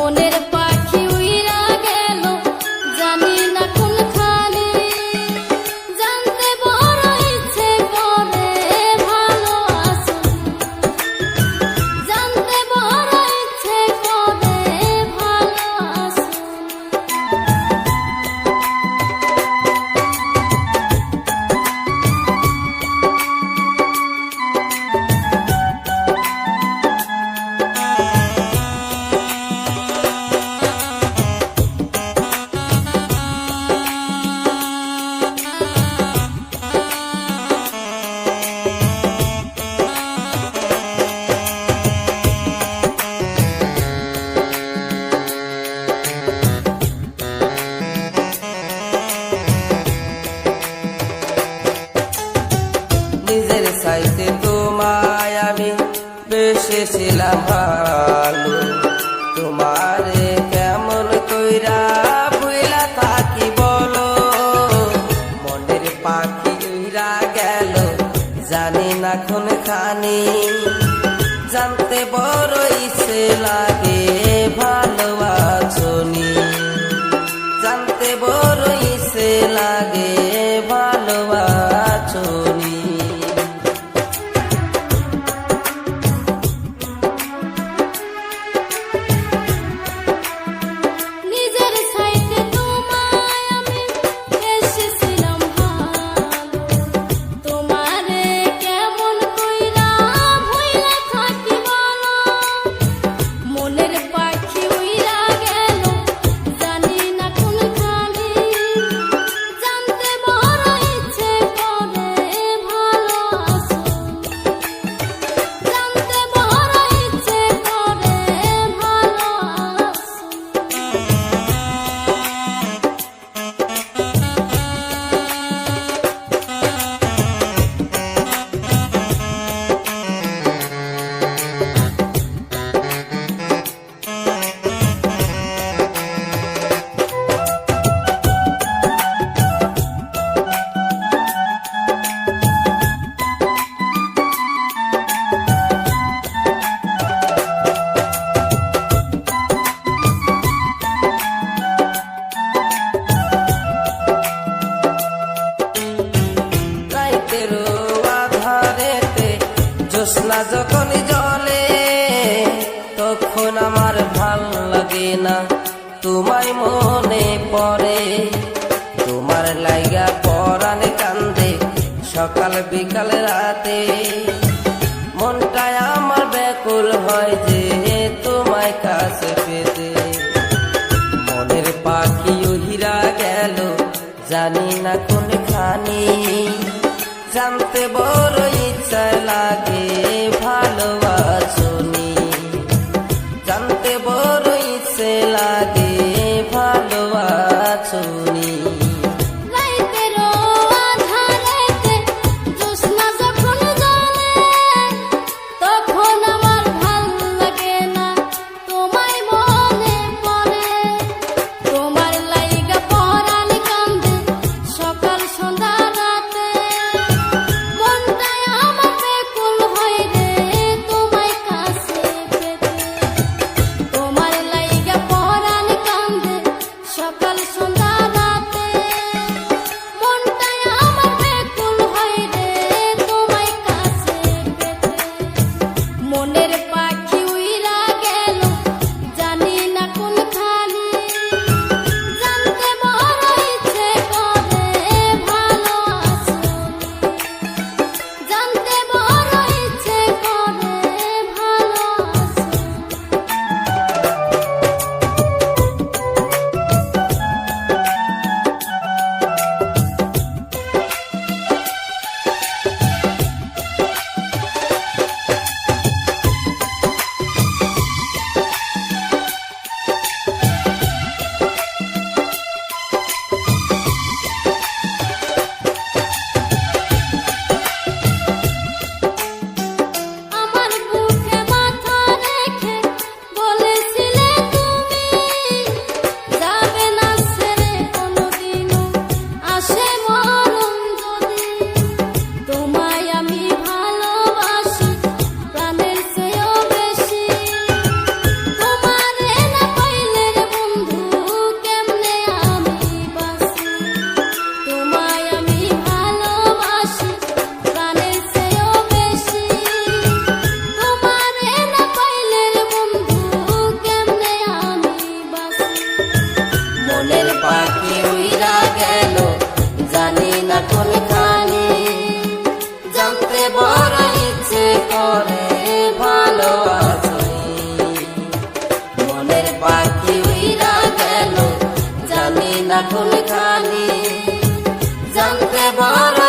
মনের পাখি তোমারে কেমন কইরা ভুইলা বলো? মনের গেল, জানি না কোন খানি জানতে বড় ইচ্ছে লাগে জ্যোৎস্না যখন জলে তখন আমার ভালো লাগে না। তোমায় মনে পড়ে, তোমার লাইগা পরানে কান্দে সকাল বিকাল রাতে। মনটায় আমার ব্যাকুল হয় যে তোমায় কাছে পেতে। মনের পাখি উহিরা গেল, জানি না কোন খানি জানতে বড় লাগে না কোনখানি জানতে বড়